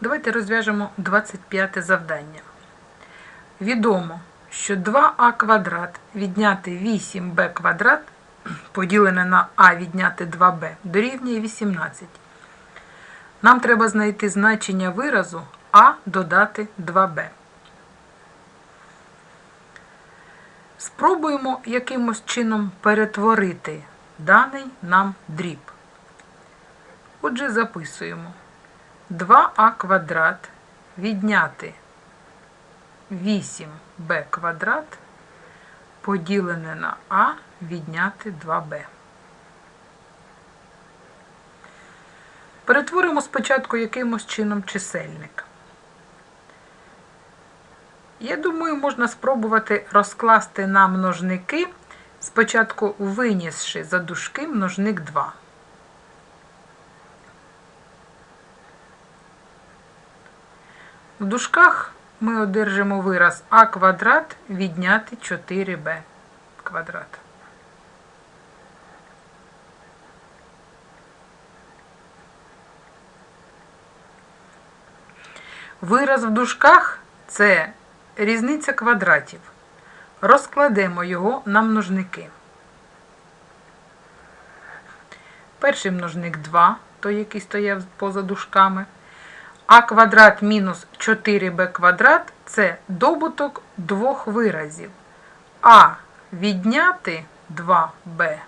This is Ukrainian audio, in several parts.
Давайте розв'яжемо 25 завдання. Відомо, що 2а квадрат відняти 8b квадрат поділене на а відняти 2b дорівнює 18. Нам треба знайти значення виразу а додати 2b. Спробуємо якимось чином перетворити даний нам дріб. Отже, записуємо 2а квадрат відняти 8b квадрат поділене на а відняти 2b. Перетворимо спочатку якимось чином чисельник. Я думаю, можна спробувати розкласти на множники, спочатку винісши за дужки множник 2. В дужках ми одержимо вираз а квадрат відняти 4b квадрат. Вираз в дужках це різниця квадратів. Розкладемо його на множники. Перший множник 2, той, який стояв поза дужками. А квадрат мінус 4b квадрат це добуток двох виразів. А відняти 2b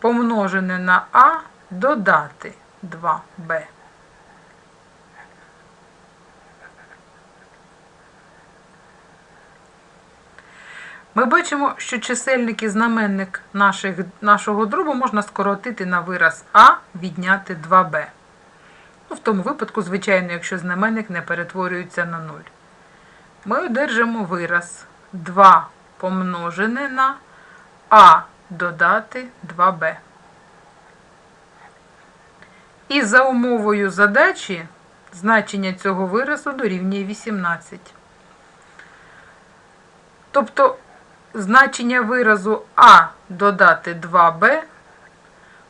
помножене на А додати 2b. Ми бачимо, що чисельник і знаменник наших, нашого дробу можна скоротити на вираз А відняти 2b. В тому випадку, звичайно, якщо знаменник не перетворюється на 0. Ми одержимо вираз 2 помножене на А додати 2b. І за умовою задачі значення цього виразу дорівнює 18. Тобто значення виразу А додати 2b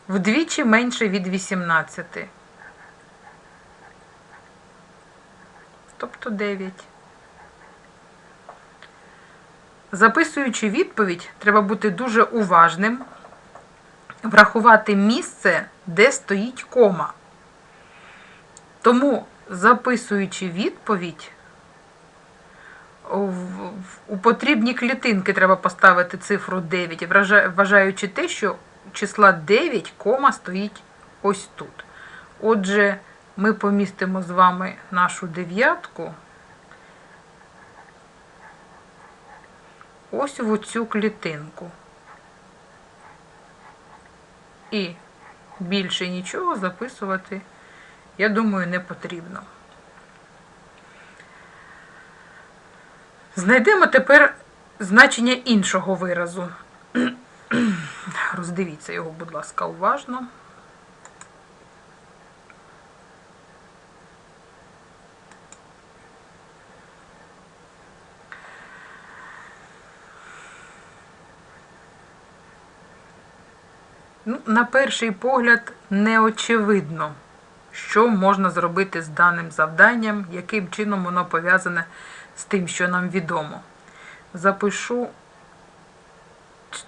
вдвічі менше від 18. Тобто 9. Записуючи відповідь, треба бути дуже уважним, врахувати місце, де стоїть кома. Тому, записуючи відповідь, у потрібні клітинки треба поставити цифру 9, вважаючи те, що числа 9 кома стоїть ось тут. Отже, ми помістимо з вами нашу дев'ятку ось в оцю клітинку. І більше нічого записувати, я думаю, не потрібно. Знайдемо тепер значення іншого виразу. Роздивіться його, будь ласка, уважно. На перший погляд, не очевидно, що можна зробити з даним завданням, яким чином воно пов'язане з тим, що нам відомо. Запишу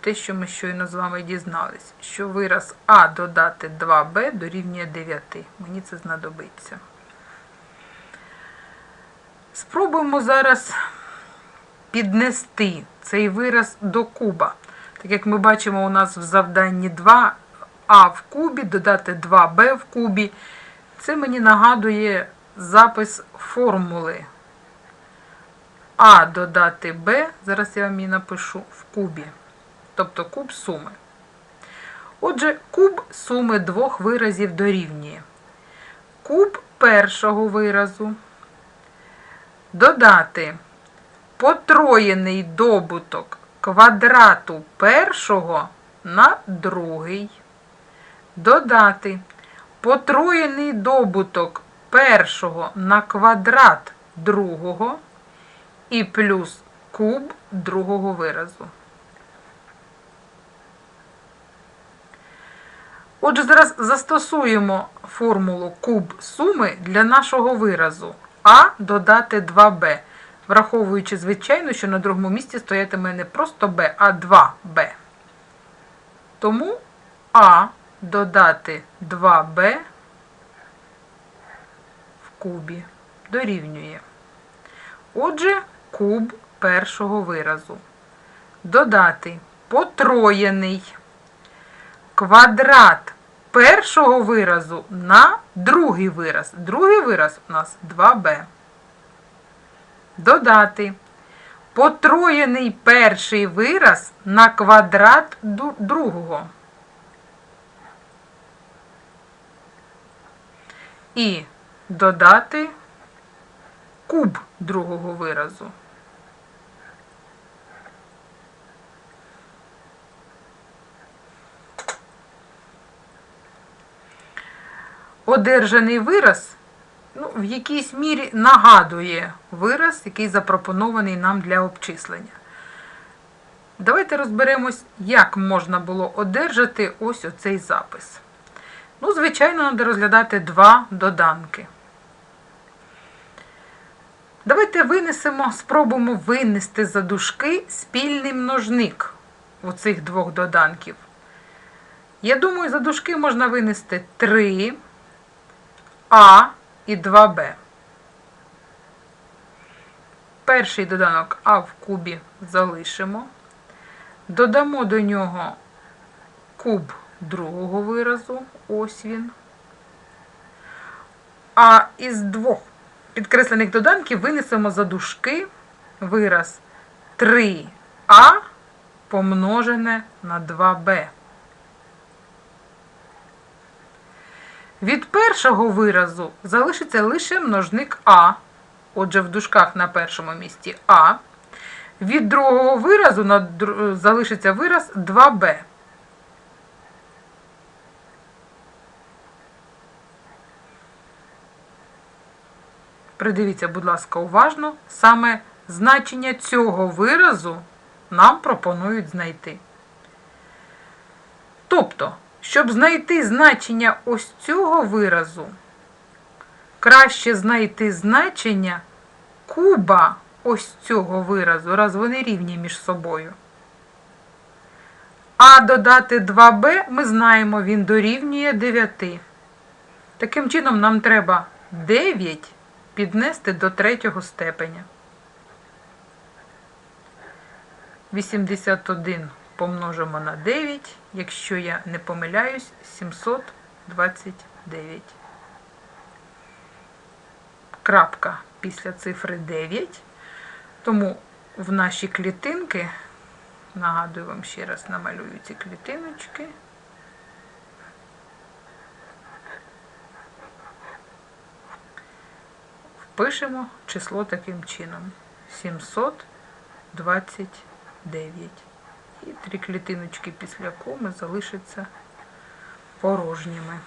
те, що ми щойно з вами дізнались, що вираз А додати 2Б дорівнює 9. Мені це знадобиться. Спробуємо зараз піднести цей вираз до куба. Так як ми бачимо, у нас в завданні 2а в кубі, додати 2b в кубі. Це мені нагадує запис формули А додати Б, зараз я вам її напишу в кубі. Тобто куб суми. Отже, куб суми двох виразів дорівнює. Куб першого виразу додати потроєний добуток квадрату першого на другий. Додати потроєний добуток першого на квадрат другого і плюс куб другого виразу. Отже, зараз застосуємо формулу куб суми для нашого виразу А додати 2b, враховуючи, звичайно, що на другому місці стоятиме не просто b, а 2b. Тому А додати 2b в кубі дорівнює. Отже, куб першого виразу. Додати потроєний квадрат першого виразу на другий вираз. Другий вираз у нас 2b. Додати потроєний перший вираз на квадрат другого. І додати куб другого виразу. Одержаний вираз ну, в якійсь мірі нагадує вираз, який запропонований нам для обчислення. Давайте розберемось, як можна було одержати ось оцей запис. Ну, звичайно, треба розглядати два доданки. Давайте винесемо, спробуємо винести за дужки спільний множник у цих двох доданків. Я думаю, за дужки можна винести 3 А і 2Б. Перший доданок А в кубі залишимо. Додамо до нього куб другого виразу, ось він. А із двох підкреслених доданків винесемо за дужки вираз 3а помножене на 2b. Від першого виразу залишиться лише множник а, отже, в дужках на першому місці а. Від другого виразу залишиться вираз 2b. Придивіться, будь ласка, уважно, саме значення цього виразу нам пропонують знайти. Тобто, щоб знайти значення ось цього виразу, краще знайти значення куба ось цього виразу, раз вони рівні між собою. А додати 2b ми знаємо, він дорівнює 9. Таким чином, нам треба 9 піднести до третього степеня. 81 помножимо на 9, якщо я не помиляюсь, 729. Крапка після цифри 9. Тому в наші клітинки, нагадую вам ще раз, намалюю ці клітиночки. Впишемо число таким чином. 729. І три клітиночки після коми залишаться порожніми.